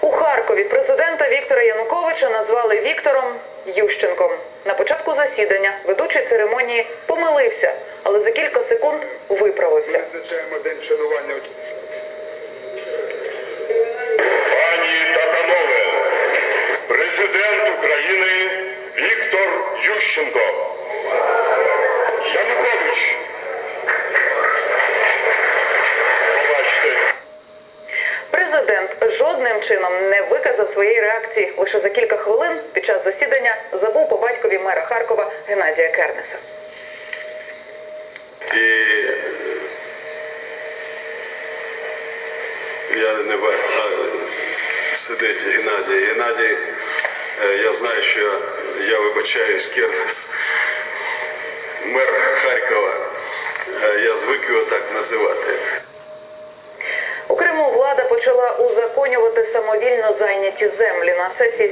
У Харкові президента Віктора Януковича назвали Віктором Ющенком. На початку засідання ведучий церемонії помилився, але за кілька секунд виправився. Відзначаємо день вшанування. Пані та панове, президент України Віктор Ющенко. Янукович. Президент жодним чином не виказав своєї реакції. Лише за кілька хвилин під час засідання забув по батькові мера Харкова Геннадія Кернеса. І я не бачу, сидить Геннадій. Геннадій, е, я знаю, що я вибачаюсь, Кернес, мер Харкова. Е, Я звик його так називати. Почала узаконювати самовільно зайняті землі. На сесії